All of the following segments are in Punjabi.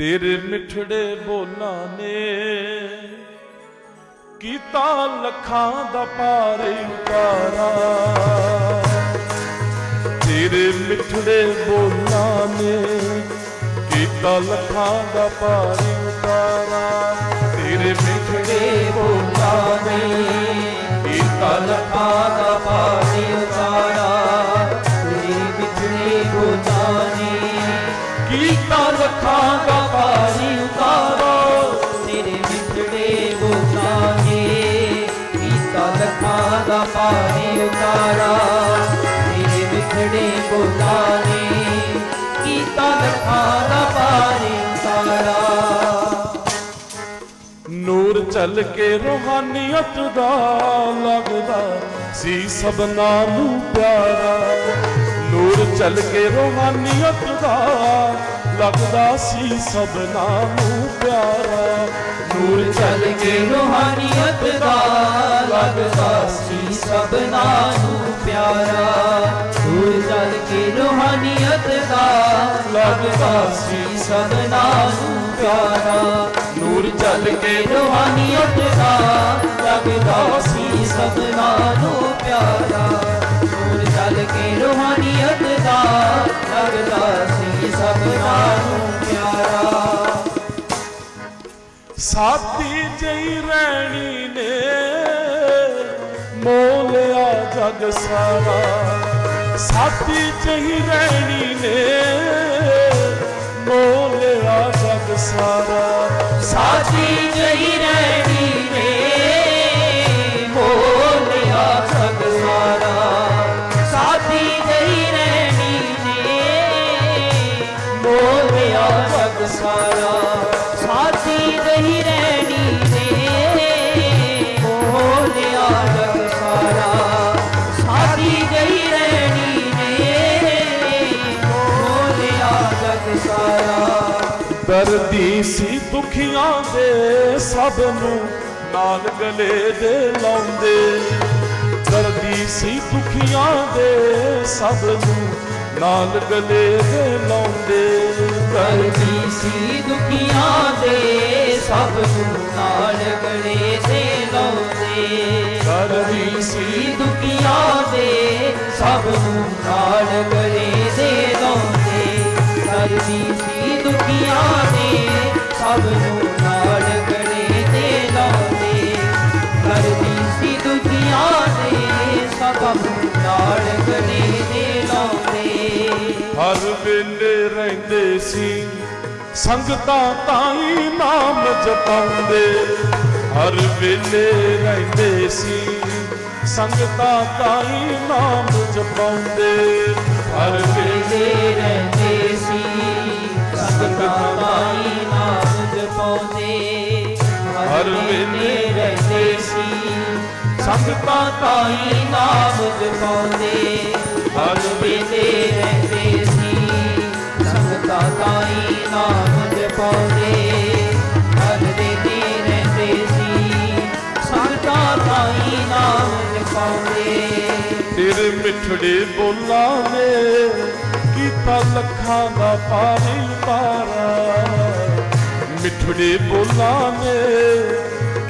ਤੇਰੇ ਮਿੱਠੜੇ ਬੋਲਾਂ ਨੇ ਕੀਤਾ ਲੱਖਾਂ ਦਾ ਪਾਰ ਉਤਾਰਾ ਤੇਰੇ ਮਿੱਠੜੇ ਬੋਲਾਂ ਨੇ ਕੀਤਾ ਲੱਖਾਂ ਦਾ ਪਾਰ ਉਤਾਰਾ ਤੇਰੇ ਮਿੱਠੜੇ ਬੋਲਾਂ ਨੇ ਕੀਤਾ ਲੱਖਾਂ ਦਾ ਪਾਰ ਉਤਾਰਾ ਤੇਰੇ ਵਿਛੜੇ ਕੀਤਾ ਲੱਖਾਂ ਦਾ ਪਾਣੀ ਨੂਰ ਚੱਲ ਕੇ ਰੋਹਾਨੀਅਤ ਦਾ ਲੱਗਦਾ ਸੀ ਸਭਨਾ ਨੂੰ ਪਿਆਰਾ। ਦੂਰ ਚੱਲ ਕੇ ਰੋਹਾਨੀਅਤ ਦਾ। ਲੱਗਦਾ ਸੀ ਸਭਨਾ ਨੂੰ ਪਿਆਰਾ। ਦੂਰ ਚੱਲ ਕੇ ਰੋਹਾਨੀਅਤ ਦਾ। ਲੱਗਦਾ ਸੀ ਸਭਨਾ ਨੂੰ ਪਿਆਰਾ। ਦੂਰ ਚੱਲ ਕੇ ਰੋਹਾਨੀਅਤ ਦਾ। ਲੱਗਦਾ ਸੀ ਸਭਨਾ ਨੂੰ ਪਿਆਰਾ। ਦੂਰ ਚੱਲ ਕੇ ਰੂਹਾਨੀਅਤ ਦਾ। ਲੱਗਦਾ ਸੀ ਸਭਨਾ ਨੂੰ ਪਿਆਰਾ। ਚੱਲ ਕੇ ਰੂਹਾਨੀਅਤ ਦਾ ਲੱਗਦਾ ਸੀ ਸਭਨਾ ਨੂੰ ਪਿਆਰਾ। ਸਾਥੀ ਜਈ ਰਹਿਣੀ ਨੇ ਮੋਲਿਆ ਜਗ ਸਾਰਾ। ਸਾਥੀ ਜਈ ਰਹਿਣੀ ਨੇ ਮੋਲਿਆ ਜਗ ਸਾਰਾ। ਸਾਥੀ ਜਈ ਰਹਿਣੀ ਨੇ ਦਰਦੀ ਸੀ ਦੁਖੀਆਂ ਦੇ ਸਭ ਨੂੰ ਨਾਲ ਗਲੇ ਦੇ ਲਾਉਂਦੇ। ਦਰਦੀ ਸੀ ਦੁਖੀਆਂ ਦੇ ਸਭ ਨੂੰ ਨਾਲ ਗਲੇ ਦੇ ਲਾਉਂਦੇ। ਕਰਦੀ ਸੀ ਦੁਖੀਆਂ ਦੇ ਨੂੰ ਨਾਲ ਗਲੇ ਦੇ ਲਾਉਂਦੇ। ਕਰਦੀ ਸੀ ਦੁਖੀਆਂ ਦੇ ਸਭ ਨੂੰ ਨਾਲ ਗਲੇ ਦੇ ਲਾਉਂਦੇ। ਕਰਦੀ ਸੀ ਦੁਖੀਆਂ ਦੇ ਸਭ ਨੂੰ ਨਾਲ ਗਲੇ ਦੇ ਲਾਉਂਦੇ। ਕਰਦੀ ਸੀ ਦੁਖੀਆਂ ਦੇ ਸਭ ਨੂੰ ਨਾਲ ਗਲੇ ਦੇ ਲਾਉਂਦੇ। ਹਰ ਵੇਲੇ ਰਹਿੰਦੇ ਸੀ। ਸੰਗਤਾਂ ਤਾਈ ਨਾਮ ਜਪਾਉਂਦੇ। ਹਰ ਵੇਲੇ ਰਹਿੰਦੇ ਸੀ, ਸੰਗਤਾਂ ਤਾਈ ਨਾਮ ਜਪਾਉਂਦੇ। ਹਰ ਵੇਲੇ ਵੇਲੇ ਰਹਿੰਦੇ ਸੀ, ਸੰਗਤਾਂ ਪਾਈ ਨਾਮ ਜਪਾਉਂਦੇ। ਹਰ ਵੇਲੇ ਰਹਿੰਦੇ ਸੀ, ਸੰਗਤਾਂ ਪਾਈ ਨਾਮ ਜਪਾਉਂਦੇ। ਮਿੱਠੜੇ ਬੋਲਾਂ ਨੇ ਕੀਤਾ ਲੱਖਾਂ ਦਾ ਪਾਣੀ ਉਤਾਰਾ ਮਿੱਠੜੇ ਬੋਲਾਂ ਨੇ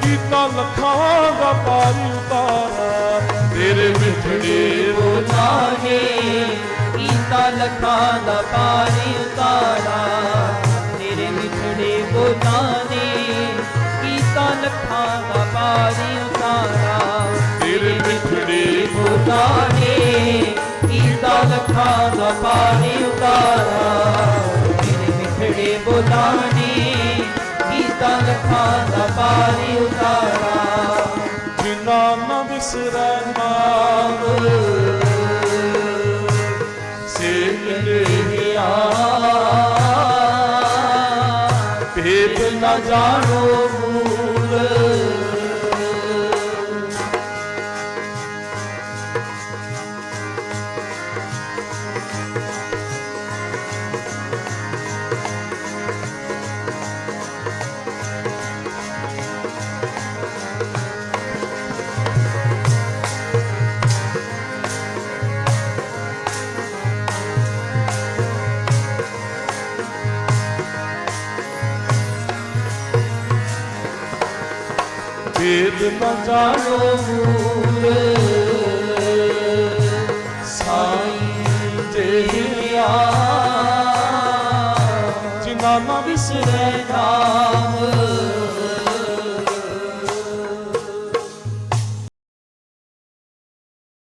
ਕੀਤਾ ਲੱਖਾਂ ਦਾ ਪਾਣੀ ਉਤਾਰਾ ਤੇਰੇ ਮਿੱਠੜੇ ਬੋਲਾਂ ਨੇ ਕੀਤਾ ਲੱਖਾਂ ਦਾ ਪਾਣੀ ਉਤਾਰਾ ਤੇਰੇ ਮਿੱਠੜੇ ਬੋਲਾਂ ਨੇ ਕੀਤਾ ਲੱਖਾਂ ਦਾ ਪਾਣੀ ਕੀਤਾ ਲੱਖਾਂ ਦਾ ਪਾਣੀ ਉਤਾਰਾ। ਤੇਰੇ ਮਿੱਠੜੇ ਬੋਲਾਂ ਨੇ ਕੀਤਾ ਦਾ ਪਾਣੀ ਉਤਾਰਾ। ਜਿਨਾ ਨਾ ਵਿਸਰੈ ਨਾਮ ਸੇ ਭੇਦ ਨਾ ਜਾਣੋ ਮੂਲ ਸਾਈ ਜਿਹੜਿਆ ਜਿਨਾ ਨਾ ਵਿਸਰੈ ਨਾਮ